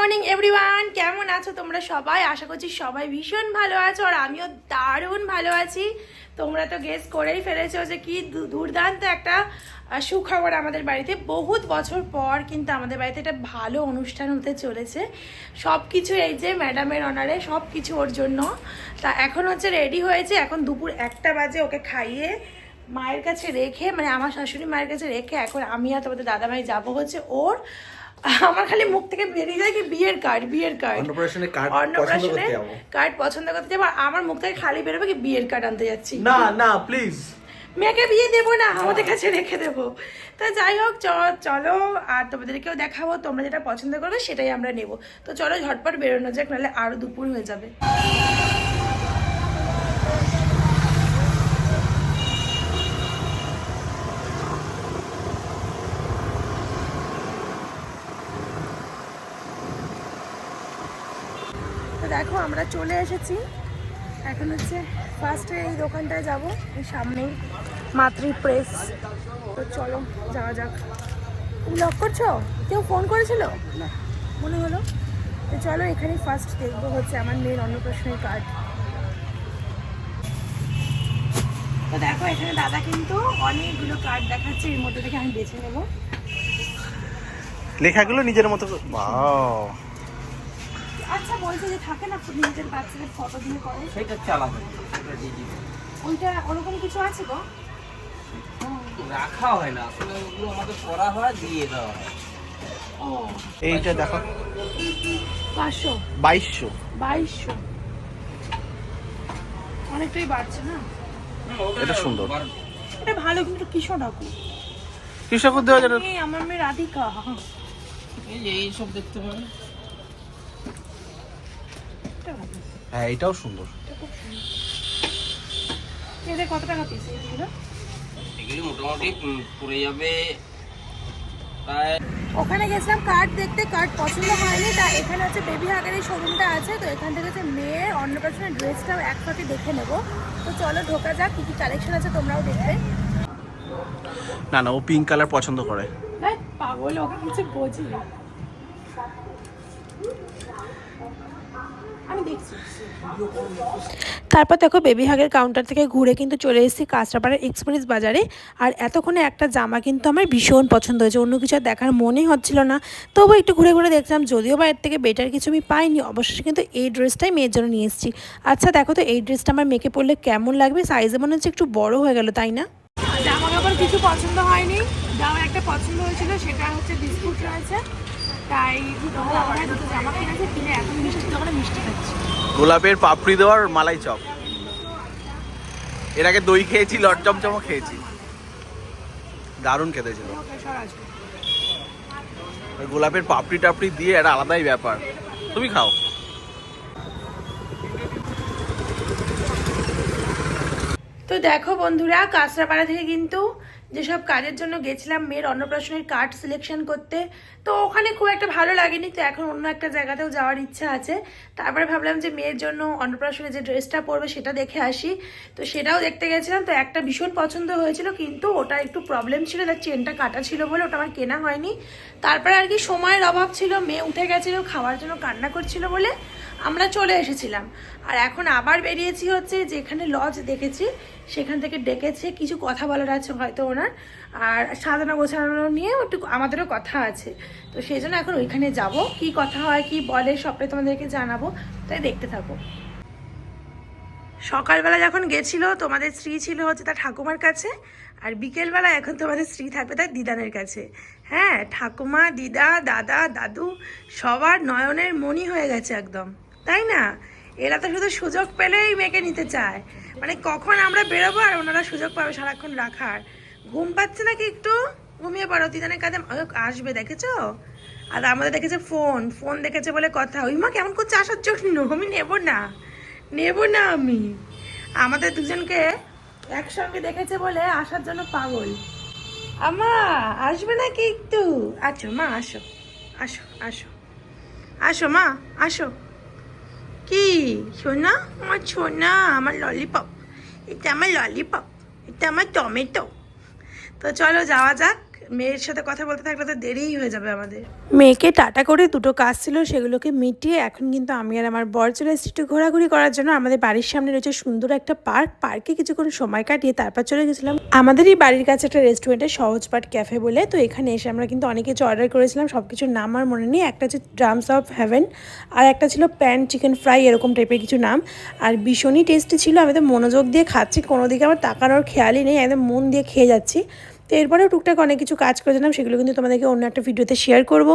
Morning everyone কেমন আছো তোমরা সবাই? আশা করছি সবাই ভীষণ ভালো আছো আর আমিও দারুণ ভালো আছি। তোমরা তো গেস করেই ফেলেছো যে কি দুর্দান্ত একটা সুখবর আমাদের বাড়িতে। বহুত বছর পর কিন্তু আমাদের বাড়িতে একটা ভালো অনুষ্ঠান হতে চলেছে। সব কিছু এই যে ম্যাডামের অনারে সব কিছু ওর জন্য। তা এখন হচ্ছে রেডি হয়েছে। এখন দুপুর একটা বাজে ওকে খাইয়ে মায়ের কাছে রেখে মানে আমার শাশুড়ি মায়ের কাছে রেখে এখন আমি আর তোমাদের দাদাভাই যাব হচ্ছে ওর আমার খালি মুখ থেকে বেরিয়ে যায় কি বিয়ের কার্ড বিয়ের কার্ড অন্নপ্রাশনে card পছন্দ করতে যাব। কার্ড পছন্দ করতে যাব আমার মুখ থেকে খালি বেরোবে কি বিয়ের কার্ড আনতে যাচ্ছি। না না প্লিজ মেয়েকে বিয়ে দেবো না আমাদের কাছে রেখে দেবো। তা যাই হোক চলো আর তোমাদেরকেও দেখাবো তোমরা যেটা পছন্দ করবে সেটাই আমরা নেব। তো চলো ঝটপট বেরোনো যাক নাহলে আরও দুপুর হয়ে যাবে। দেখো, আমরা চলে এসেছি। এখন হচ্ছে ফার্স্টে এই দোকানটায় যাব, এই সামনেই মাতৃ প্রেস তো চলো, যাওয়া যাক। তুমি লক করছ? কেউ ফোন করেছিল? মনে হলো। তো চলো, এখানেই ফার্স্ট দেখব হচ্ছে আমার মেয়ের অন্নপ্রাশনের কার্ড তো দেখো, এখানে দাদা কিন্তু অনেকগুলো কার্ড দেখাচ্ছে, এর মধ্যে থেকে আমি বেছে নেব। লেখাগুলো নিজের মতো আচ্ছা বলছে যে থাকে না নিজের বাচ্চাদের ফটো দিয়ে করে। সেটা দিয়ে ওইটা ওরকম কিছু আছে গো? রাখা হয় না আসলে ওগুলো আমাদের করা হয় দিয়ে দেওয়া হয়। ও। এইটা দেখো। পাঁচশো। বাইশশো। বাইশশো। অনেকটাই বাড়ছে না? এটা সুন্দর। এটা ভালো কিন্তু কৃষ্ণ ঠাকুর। কৃষক দেওয়া যাবে আমার মেয়ে রাধিকা এই এইসব দেখতে ভালো। হ্যাঁ এটাও সুন্দর। এদের কত টাকা পিস এগুলো? এগুলি মোটামুটি পড়ে যাবে প্রায় ওখানে গেছিলাম কার্ড দেখতে কার্ড পছন্দ হয়নি তা এখানে হচ্ছে বেবি হাগের শোরুমটা আছে তো এখান থেকে হচ্ছে মেয়ের অন্নপ্রাশনের ড্রেসটাও এক ফাঁকে দেখে নেব। তো চলো ঢোকা যাক কী কী কালেকশন আছে তোমরাও দেখবে। না না ও পিঙ্ক কালার পছন্দ করে। পাগল ওকে কিছু বোঝি তারপর দেখো বেবি হাগের কাউন্টার থেকে ঘুরে কিন্তু চলে এসেছি কাঁচরাপাড়ার এক্সপ্রেস বাজারে। আর এতক্ষণে একটা জামা কিন্তু আমার ভীষণ পছন্দ হয়েছে অন্য কিছু আর দেখার মনেই হচ্ছিল না। তবু একটু ঘুরে ঘুরে দেখলাম যদিও বা এর থেকে বেটার কিছু আমি পাইনি অবশেষে কিন্তু এই ড্রেসটাই মেয়ের জন্য নিয়ে এসেছি। আচ্ছা দেখো তো এই ড্রেসটা আমার মেয়েকে পরলে কেমন লাগবে? সাইজে মনে হচ্ছে একটু বড় হয়ে গেল তাই না? জামা কাপড় কিছু পছন্দ হয়নি। জামা একটা পছন্দ হয়েছিল সেটা হচ্ছে বিস্কুট রয়েছে। তাই আমরা দুটো জামা কিনেছি কিনে এখন মিষ্টি দোকানে মিষ্টি খাচ্ছি। গোলাপের পাপড়ি দেওয়ার মালাই চপ। এর আগে দই খেয়েছি লট চমচমও খেয়েছি। দারুণ খেতে ছিল। গোলাপের পাপড়ি টাপড়ি দিয়ে একটা আলাদাই ব্যাপার। তুমি খাও। তো দেখো বন্ধুরা কাঁচরাপাড়া থেকে কিন্তু যেসব কাজের জন্য গেছিলাম মেয়ের অন্নপ্রাশনের কার্ড সিলেকশন করতে, তো ওখানে খুব একটা ভালো লাগেনি, তো এখন অন্য একটা জায়গাতেও যাওয়ার ইচ্ছা আছে। তারপরে ভাবলাম যে মেয়ের জন্য অন্নপ্রাশনে যে ড্রেসটা পরবে সেটা দেখে আসি। তো সেটাও দেখতে গেছিলাম, তো একটা ভীষণ পছন্দ হয়েছিল, কিন্তু ওটা একটু প্রবলেম ছিল, তার চেনটা কাটা ছিল বলে ওটা আমার কেনা হয়নি। তারপরে আর কি সময়ের অভাব ছিল, মেয়ে উঠে গেছিল, খাওয়ার জন্য কান্না করছিল বলে। আমরা চলে এসেছিলাম। আর এখন আবার বেরিয়েছি হচ্ছে যেখানে লজ দেখেছি, সেখান থেকে ডেকেছে, কিছু কথা বলার আছে হয়তো ওনার। আর সাজানো গোছানো নিয়ে একটু আমাদেরও কথা আছে। তো সেই জন্য এখন ওইখানে যাব, কি কথা হয়, কি বলে, সবটাই তোমাদেরকে জানাব, তাই দেখতে থাকো। সকালবেলা যখন গেছিল, তোমাদের স্ত্রী ছিল হচ্ছে তার ঠাকুমার কাছে, আর বিকেলবেলা এখন তোমাদের স্ত্রী থাকবে তার দিদানের কাছে। হ্যাঁ ঠাকুমা, দিদা, দাদা, দাদু, সবার নয়নের মনি হয়ে গেছে একদম। তাই না? এরা তো শুধু সুযোগ পেলেই মেয়েকে নিতে চায়। মানে কখন আমরা বেরোবো আর ওনারা সুযোগ পাবে সারাক্ষণ রাখার? ঘুম পাচ্ছে নাকি একটু? ঘুমিয়ে পড়ো দিদানের কাছে আসবে, দেখেছ? আর আমাদের দেখেছে ফোন। ফোন দেখেছে বলে কথা। ওই মা কেমন করছে? আসার জন্য আমি নেব না। নেব না আমি। আমাদের দুজনকে একসঙ্গে দেখেছে বলে আসার জন্য পাগল। আমা আসবে নাকি একটু? আচ্ছা মা, আসো। আসো আসো। আসো, মা, আসো। কি? সোনা আমার সোনা আমার ললিপপ এটা আমার ললিপপ এটা আমার টমেটো তো চলো যাওয়া যাক। মেয়ের সাথে কথা বলতে থাকলে তো দেরিই হয়ে যাবে আমাদের। মেয়েকে টাটা করে দুটো কাজ ছিল সেগুলোকে মিটিয়ে এখন কিন্তু আমি আর আমার বর চলে এসেছি একটু ঘোরাঘুরি করার জন্য। আমাদের বাড়ির সামনে রয়েছে সুন্দর একটা পার্ক। পার্কে কিছুক্ষণ সময় কাটিয়ে তারপর চলে গেছিলাম। আমাদেরই বাড়ির কাছে একটা রেস্টুরেন্টে সহজপাট ক্যাফে বলে। তো এখানে এসে আমরা কিন্তু অনেক কিছু অর্ডার করেছিলাম সব কিছুর নাম আর মনে নেই। একটা হচ্ছে ড্রামস অফ হ্যাভেন আর একটা ছিল প্যান চিকেন ফ্রাই এরকম টাইপের কিছু নাম। আর ভীষণই টেস্টি ছিল। আমি তো মনোযোগ দিয়ে খাচ্ছি, কোনো দিকে আমার তাকানোর খেয়ালই নেই। একদম মন দিয়ে খেয়ে যাচ্ছি। তো এরপরেও টুকটাক অনেক কিছু কাজ করেছিলাম সেগুলো কিন্তু তোমাদেরকে অন্য একটা ভিডিওতে শেয়ার করব।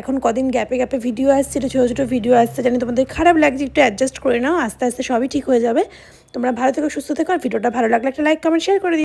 এখন কদিন গ্যাপে গ্যাপে ভিডিও আসছে, একটু ছোটো ছোটো ভিডিও আসছে, জানি তোমাদের খারাপ লাগছে, একটু অ্যাডজাস্ট করে নাও, আস্তে আস্তে সবই ঠিক হয়ে যাবে। তোমরা ভালো থেকো, সুস্থ থেকো, আর ভিডিওটা ভালো লাগলে একটা লাইক কমেন্ট শেয়ার করে দিও।